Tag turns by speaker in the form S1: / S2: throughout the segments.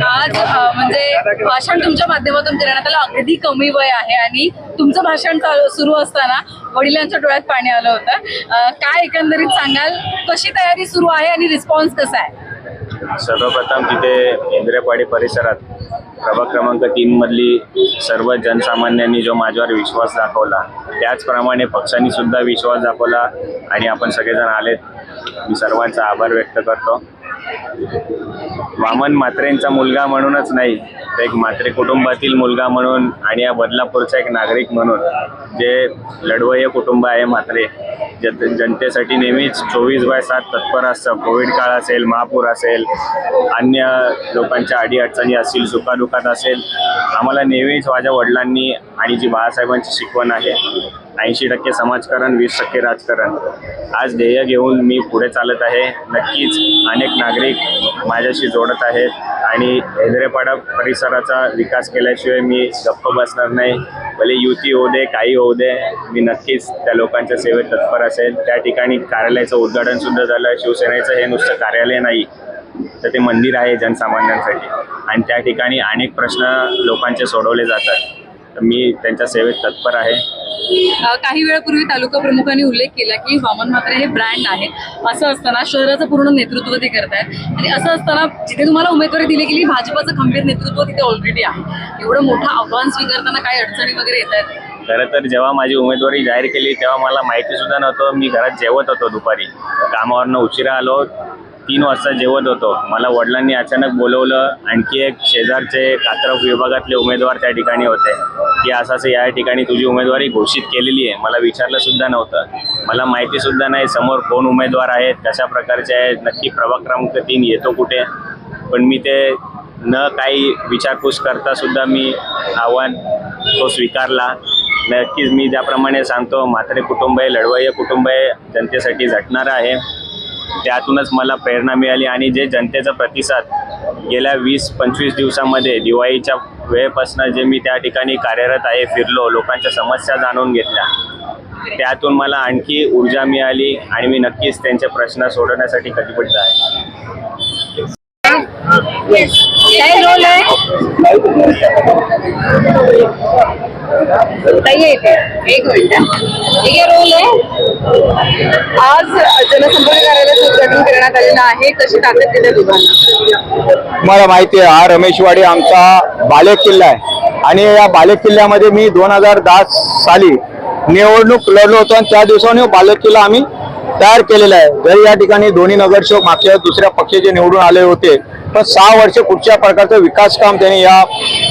S1: आज म्हणजे भाषण तुमच्या माध्यमातून करण्यात आलं अगदी कमी वय आहे आणि तुमचं भाषण सुरू असताना वडिलांच्या डोळ्यात पाणी आलं होतं. काय एकंदरीत सांगाल? कशी तयारी सुरू आहे आणि रिस्पॉन्स कसा आहे?
S2: सर्वप्रथम तिथे इंद्रेपाडी परिसरात प्रभाग क्रमांक तीन मधली सर्व जनसामान्यांनी जो माझ्यावर विश्वास दाखवला त्याचप्रमाणे पक्षांनी सुद्धा विश्वास दाखवला आणि आपण सगळेजण आलेत. मी सर्वांचा आभार व्यक्त करतो. वामन म्हात्रेंचा मुलगा म्हणूनच नाही तर एक म्हात्रे कुटुंबातील मुलगा म्हणून आणि या बदलापूरचा एक नागरिक म्हणून जे लढवय्य कुटुंब आहे म्हात्रे जत जनतेसाठी नेहमीच चोवीस बाय सात तत्पर असतं. कोविड काळ असेल महापूर असेल अन्य लोकांच्या अडीअडचणी असतील सुखादुखात असेल आम्हाला नेहमीच माझ्या वडिलांनी आणि जी बाळासाहेबांची शिकवण आहे ऐंशी टक्के समाजकारण वीस टक्के राजकारण. आज ध्येय घेऊन मी पुढे चालत आहे. नक्कीच अनेक नागरिक माझ्याशी जोडत आहेत आणि हेदरेपाडा परिसराचा विकास केल्याशिवाय मी गप्प बसणार नाही. भले युती होऊ दे काही होऊ दे मी नक्कीच त्या लोकांच्या सेवेत तत्पर असेल. त्या ठिकाणी कार्यालयाचं उद्घाटन सुद्धा झालं. शिवसेनेचं हे नुसतं कार्यालय नाही तर ते मंदिर आहे जनसामान्यांसाठी. आणि त्या ठिकाणी अनेक प्रश्न लोकांचे सोडवले जातात. मी त्यांच्या सेवेत तत्पर आहे.
S1: अ, काही वेळापूर्वी तालुका प्रमुखांनी उल्लेख केला की वामन म्हात्रे हे ब्रँड आहे असं असताना शहराचं पूर्ण नेतृत्व ते करतायत. आणि असं असताना जिथे तुम्हाला उमेदवारी दिली गेली भाजपाचं खंबीर नेतृत्व तिथे ऑलरेडी आहे. एवढं मोठं आव्हान स्वीकारताना काही अडचणी वगैरे येत आहेत?
S2: खरं तर जेव्हा माझी उमेदवारी जाहीर केली तेव्हा मला माहिती सुद्धा नव्हतं. मी घरात जेवत होतो दुपारी. कामावरनं उशिरा आलो. तीन वाजता जेवत होतो. मला वडिलांनी अचानक बोलवलं आणखी एक शेजारचे कात्रप विभागातले उमेदवार त्या ठिकाणी होते. की असं असं या ठिकाणी तुझी उमेदवारी घोषित केलेली आहे. मला विचारलंसुद्धा नव्हतं. मला माहितीसुद्धा नाही समोर कोण उमेदवार आहेत कशा प्रकारचे आहेत नक्की प्रभाग क्रमांक तीन येतो कुठे? पण मी ते न काही विचारपूस करतासुद्धा मी आव्हान तो स्वीकारला. नक्कीच मी ज्याप्रमाणे सांगतो म्हात्रे कुटुंब आहे लढवय्य कुटुंब आहे जनतेसाठी झटणारं आहे. त्यातूनच मला प्रेरणा मिळाली आणि जे जनतेचा प्रतिसाद गेल्या वीस पंचवीस दिवसामध्ये दिवाळीच्या वेळेपासून जे मी त्या ठिकाणी कार्यरत आहे फिरलो लोकांच्या समस्या जाणून घेतल्या त्यातून मला आणखी ऊर्जा मिळाली आणि मी नक्कीच त्यांचे प्रश्न सोडवण्यासाठी कटिबद्ध आहे.
S1: काय रोल आहे? एक मिनिट ठीक रोल आहे. आज जनसंपर्क कार्यालयाचं उद्घाटन करण्यात आलेलं आहे. कशी ताकद दिल्या दोघांना?
S3: तुम्हाला माहिती आहे हा रमेशवाडी आमचा बालेक किल्ला आहे. आणि या बालेक किल्ल्यामध्ये मी दोन हजार दहा साली निवडणूक लढलो होतो आणि त्या दिवसाने बालेक किल्ला आम्ही तयार केलेला आहे. जरी या ठिकाणी दोन्ही नगरसेवक मागच्या दुसऱ्या पक्षाचे निवडून आले होते पण सहा वर्ष कुठच्या प्रकारचं विकास काम त्यांनी या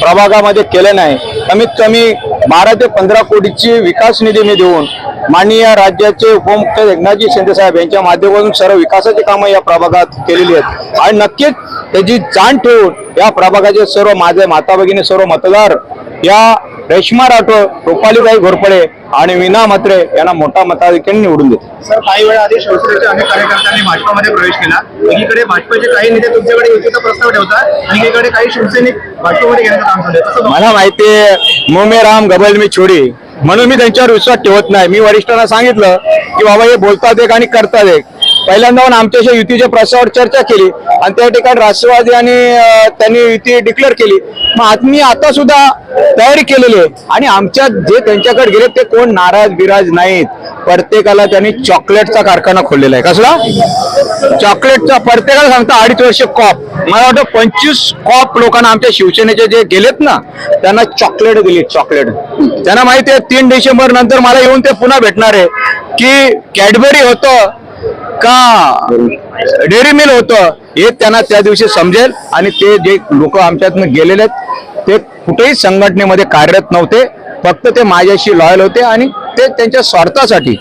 S3: प्रभागामध्ये केलं नाही. कमीत कमी बारा ते पंधरा कोटीची विकास निधी मी देऊन माननीय राज्याचे उपमुख्य एकनाथजी शिंदे साहेब यांच्या माध्यमातून सर्व विकासाची कामं या प्रभागात केलेली आहेत. आणि नक्कीच त्याची जाण ठेवून या प्रभागाचे सर्व माझे माता भगिनी सर्व मतदार या रेश्मा राठोड रुपालीबाई घोरपडे आणि विना म्हात्रे यांना मोठा मताधिक्याने निवडून देते.
S4: सर काही वेळा आधी शिवसेनेच्या अनेक कार्यकर्त्यांनी भाजपामध्ये प्रवेश केला. एकीकडे भाजपाचे काही नेते तुमच्याकडे युतीचा प्रस्ताव ठेवतात आणि एकीकडे काही शिवसैनिक भाजपामध्ये घेण्याचं काम चालू आहे
S3: मला माहितीये मोमे राम गबल मी छोडी. म्हणून मी त्यांच्यावर विश्वास ठेवत नाही. मी वरिष्ठांना सांगितलं की बाबा हे बोलतात एक आणि करतात एक पहिल्यांदा पण आमच्याशी युतीच्या प्रस्तावावर चर्चा केली आणि त्या ठिकाणी राष्ट्रवादी आणि त्यांनी युती डिक्लेअर केली. मग आज मी आता सुद्धा तयारी केलेली आहे आणि आमच्या जे त्यांच्याकडे गेले ते कोण नाराज बिराज नाहीत. प्रत्येकाला त्यांनी चॉकलेटचा कारखाना खोललेला आहे. कसला? चॉकलेटचा प्रत्येकाला सांगता अडीच वर्ष कॉप मला वाटतं पंचवीस कॉप लोकांना आमच्या शिवसेनेचे जे गेलेत ना त्यांना चॉकलेट दिली चॉकलेट त्यांना माहिती आहे तीन डिसेंबर नंतर मला येऊन ते पुन्हा भेटणार आहे. की कॅडबरी होतं का? डेअरी मिल होतं. हे त्यांना त्या दिवशी समजेल आणि ते जे लोक आमच्यातनं गेलेले आहेत ते कुठेही संघटनेमध्ये कार्यरत नव्हते. फक्त ते माझ्याशी लॉयल होते आणि ते त्यांच्या स्वार्थासाठी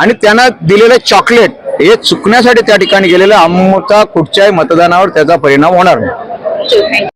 S3: आणि त्यांना दिलेलं चॉकलेट हे चुकण्यासाठी त्या ठिकाणी गेलेलं आमचा कुठच्याही मतदानावर त्याचा परिणाम होणार नाही.